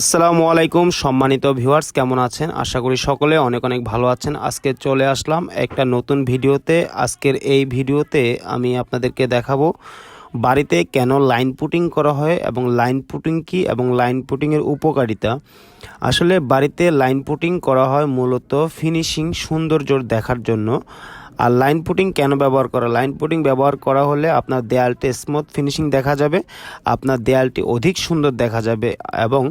আসসালামু আলাইকুম, সম্মানিত ভিউয়ার্স, কেমন আছেন? আশা করি সকলে অনেক অনেক ভালো আছেন। আজকে চলে আসলাম একটা নতুন ভিডিওতে। আজকের এই ভিডিওতে আমি আপনাদেরকে দেখাবো বাড়িতে কেন লাইন পুটিং করা হয় এবং লাইন পুটিং কি এবং লাইন পুটিংয়ের উপকারিতা। আসলে বাড়িতে লাইন পুটিং করা হয় মূলত ফিনিশিং সৌন্দর্য দেখার জন্য। আর লাইন পুটিং কেন ব্যবহার করা? লাইন পুটিং ব্যবহার করা হলে আপনার দেয়ালটি স্মুথ ফিনিশিং দেখা যাবে, আপনার দেয়ালটি অধিক সুন্দর দেখা যাবে এবং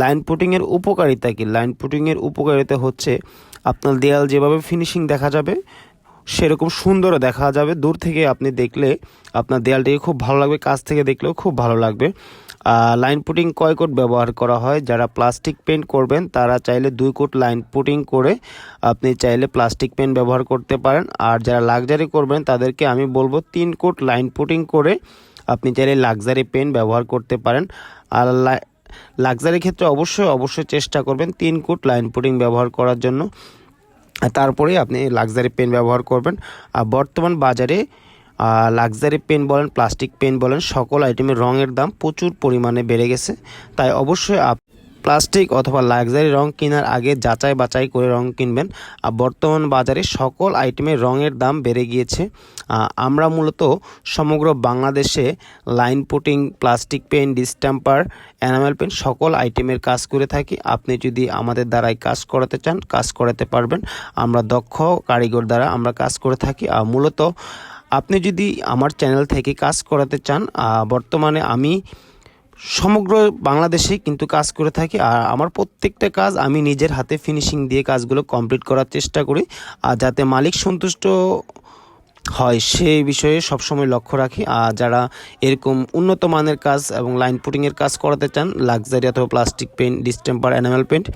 লাইন পুটিংয়ের উপকারিতা কি? লাইন পুটিংয়ের উপকারিতা হচ্ছে আপনার দেয়াল যেভাবে ফিনিশিং দেখা যাবে, সেরকম সুন্দরও দেখা যাবে। দূর থেকে আপনি দেখলে আপনার দেয়ালটিকে খুব ভালো লাগবে, কাছ থেকে দেখলেও খুব ভালো লাগবে। লাইন পুটিং কয় কোট ব্যবহার করা হয়? যারা প্লাস্টিক পেন্ট করবেন, তারা চাইলে দুই কোট লাইন পুটিং করে আপনি চাইলে প্লাস্টিক পেন্ট ব্যবহার করতে পারেন। আর যারা লাক্সারি করবেন, তাদেরকে আমি বলব তিন কোট লাইন পুটিং করে আপনি চাইলে লাক্সারি পেন্ট ব্যবহার করতে পারেন। আর লাক্সারি ক্ষেত্রে অবশ্যই অবশ্যই চেষ্টা করবেন তিন কোট লাইন পুটিং ব্যবহার করার জন্য। তারপরে আপনি লাক্সারি পেন ব্যবহার করবেন। আর বর্তমান বাজারে লাক্সারি পেন বলেন প্লাস্টিক পেন বলেন, সকল আইটেমের রঙের দাম প্রচুর পরিমাণে বেড়ে গেছে। তাই অবশ্যই আপ প্লাস্টিক অথবা লাক্সারি রং কেনার আগে যাচাই বাছাই করে রং কিনবেন। আর বর্তমান বাজারে সকল আইটেমের রঙের দাম বেড়ে গিয়েছে। আমরা মূলত সমগ্র বাংলাদেশে line putting plastic paint distemper enamel paint সকল আইটেমের কাজ করে থাকি। আপনি যদি আমাদের দ্বারাই কাজ করাতে চান, কাজ করাতে পারবেন। আমরা দক্ষ কারিগর দ্বারা আমরা কাজ করে থাকি। আর মূলত আপনি যদি আমার চ্যানেল থেকে কাজ করাতে চান বর্তমানে আমি সমগ্র বাংলাদেশে কিন্তু কাজ করে থাকি। আর আমার প্রত্যেকটা কাজ আমি নিজের হাতে ফিনিশিং দিয়ে কাজগুলো কমপ্লিট করার চেষ্টা করি। আর যাতে মালিক সন্তুষ্ট হয় সেই বিষয়ে সবসময় লক্ষ্য রাখি। আর যারা এরকম উন্নত মানের কাজ এবং লাইন পুটিংয়ের কাজ করাতে চান লাক্সারি অথবা plastic paint distemper enamel paint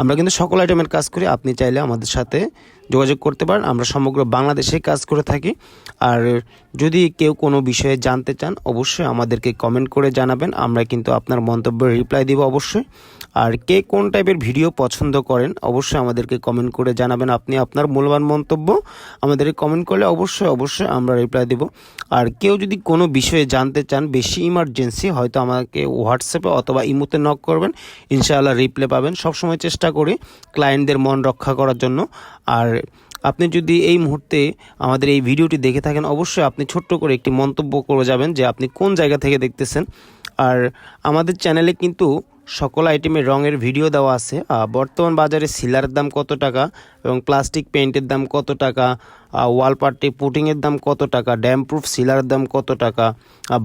আমরা কিন্তু সকল আইটেমের কাজ করি। আপনি চাইলে আমাদের সাথে যোগাযোগ করতে পারেন। আমরা সমগ্র বাংলাদেশে কাজ করে থাকি। আর যদি কেউ কোনো বিষয়ে জানতে চান, অবশ্যই আমাদেরকে কমেন্ট করে জানাবেন। আমরা কিন্তু আপনার মন্তব্যের রিপ্লাই দিব অবশ্যই। আর কে কোন টাইপের ভিডিও পছন্দ করেন, অবশ্যই আমাদেরকে কমেন্ট করে জানাবেন। আপনি আপনার মূল্যবান মন্তব্য আমাদেরকে কমেন্ট করলে অবশ্যই অবশ্যই আমরা রিপ্লাই দেব। আর কেউ যদি কোনো বিষয়ে জানতে চান, বেশি ইমার্জেন্সি হয়তো আমাকে হোয়াটসঅ্যাপে অথবা ইমোতে নক করবেন। ইনশাআল্লাহ রিপ্লাই পাবেন। সবসময় চেষ্টা করি ক্লায়েন্টদের মন রক্ষা করার জন্য। আর আপনি যদি এই মুহূর্তে আমাদের এই ভিডিওটি দেখে থাকেন, অবশ্যই আপনি ছোট্ট করে একটি মন্তব্য করে যাবেন যে আপনি কোন জায়গা থেকে দেখতেছেন। আর আমাদের চ্যানেলে কিন্তু সকল আইটেমের রঙের ভিডিও দেওয়া আছে। বর্তমান বাজারে সিলারের দাম কত টাকা এবং প্লাস্টিক পেইন্টের দাম কত টাকা? ওয়াল পার্টি পুটিংয়ের দাম কত টাকা? ড্যাম প্রুফ সিলারের দাম কত টাকা?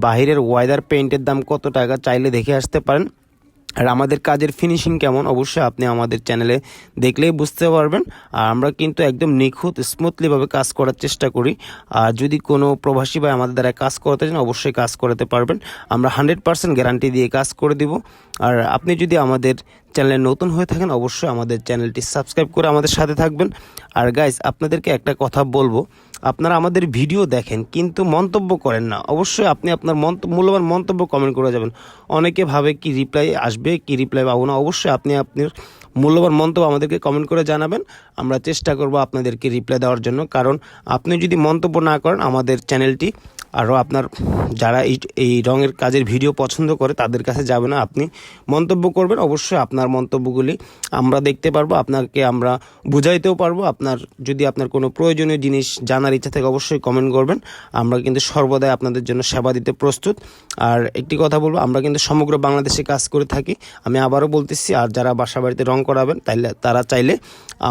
বাহিরের ওয়েদার পেইন্টের দাম কত টাকা? চাইলে দেখে আসতে পারেন। আর আমাদের কাজের ফিনিশিং কেমন, অবশ্যই আপনি আমাদের চ্যানেলে দেখলেই বুঝতে পারবেন। আর আমরা কিন্তু একদম নিখুঁত স্মুথলিভাবে কাজ করার চেষ্টা করি। আর যদি কোনো প্রবাসী বা আমাদের দ্বারা কাজ করাতে চান, অবশ্যই কাজ করাতে পারবেন। আমরা হান্ড্রেড পার্সেন্ট গ্যারান্টি দিয়ে কাজ করে দিব। আর আপনি যদি আমাদের চ্যানেলে নতুন হয়ে থাকেন, অবশ্যই আমাদের চ্যানেলটি সাবস্ক্রাইব করে আমাদের সাথে থাকবেন। আর গাইজ আপনাদেরকে একটা কথা বলব, আপনারা আমাদের ভিডিও দেখেন, কিন্তু মন্তব্য করেন না। অবশ্যই আপনি আপনার মূল্যবান মন্তব্য কমেন্ট করে যাবেন। অনেকে ভাবে কি রিপ্লাই আসবে, কি রিপ্লাই পাবো না। অবশ্যই আপনি আপনার মূল্যবান মন্তব্য আমাদেরকে কমেন্ট করে জানাবেন। আমরা চেষ্টা করব আপনাদেরকে রিপ্লাই দেওয়ার জন্য। কারণ আপনি যদি মন্তব্য না করেন, আমাদের চ্যানেলটি আরও আপনার যারা এই এই রঙের কাজের ভিডিও পছন্দ করে তাদের কাছে যাবে না। আপনি মন্তব্য করবেন, অবশ্যই আপনার মন্তব্যগুলি আমরা দেখতে পারব, আপনাকে আমরা বুঝাইতেও পারব। আপনার, যদি আপনার কোনো প্রয়োজনীয় জিনিস জানার ইচ্ছা থাকে অবশ্যই কমেন্ট করবেন। আমরা কিন্তু সর্বদাই আপনাদের জন্য সেবা দিতে প্রস্তুত। আর একটি কথা বলব, আমরা কিন্তু সমগ্র বাংলাদেশে কাজ করে থাকি। আমি আবারও বলতেছি, আর যারা বাসা বাড়িতে রং করাবেন, তাইলে, তারা চাইলে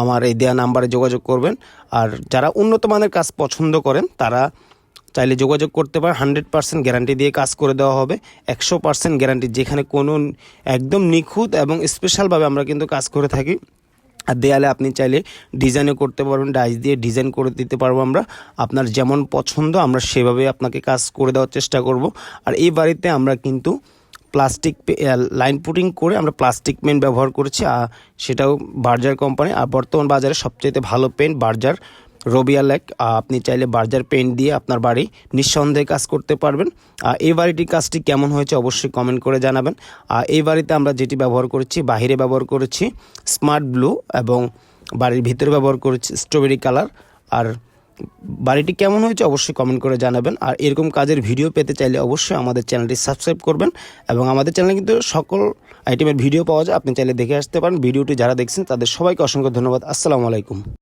আমার এই দেয়া নাম্বারে যোগাযোগ করবেন। আর যারা উন্নত মানের কাজ পছন্দ করেন, তারা চাইলে যোগাযোগ করতে পারে। হান্ড্রেড পার্সেন্ট গ্যারান্টি দিয়ে কাজ করে দেওয়া হবে। একশো পার্সেন্ট গ্যারান্টি যেখানে কোনো একদম নিখুঁত এবং স্পেশালভাবে আমরা কিন্তু কাজ করে থাকি। আর দেয়ালে আপনি চাইলে ডিজাইনও করতে পারবেন। ডাইস দিয়ে ডিজাইন করে দিতে পারব আমরা। আপনার যেমন পছন্দ আমরা সেভাবে আপনাকে কাজ করে দেওয়ার চেষ্টা করব। আর এই বাড়িতে আমরা কিন্তু প্লাস্টিক লাইন পুটিং করে আমরা প্লাস্টিক পেন ব্যবহার করেছি। আর সেটাও বার্জার কোম্পানি আর বর্তমান বাজারে সবচেয়ে ভালো পেন বার্জার রবিয়া লেক আপনি চাইলে বার্জার পেন্ট দিয়ে আপনার বাড়ি নিঃসন্দেহে কাজ করতে পারবেন। এই বাড়িটির কাজটি কেমন হয়েছে অবশ্যই কমেন্ট করে জানাবেন। এই বাড়িতে আমরা যেটি ব্যবহার করেছি, বাহিরে ব্যবহার করেছি স্মার্ট ব্লু এবং বাড়ির ভিতরে ব্যবহার করেছি স্ট্রবেরি কালার আর বাড়িটি কেমন হয়েছে অবশ্যই কমেন্ট করে জানাবেন। আর এরকম কাজের ভিডিও পেতে চাইলে অবশ্যই আমাদের চ্যানেলটি সাবস্ক্রাইব করবেন এবং আমাদের চ্যানেলে কিন্তু সকল আইটেমের ভিডিও পাওয়া যায়, আপনি চাইলে দেখে আসতে পারেন। ভিডিওটি যারা দেখছেন, তাদের সবাইকে অসংখ্য ধন্যবাদ। আসসালামু আলাইকুম।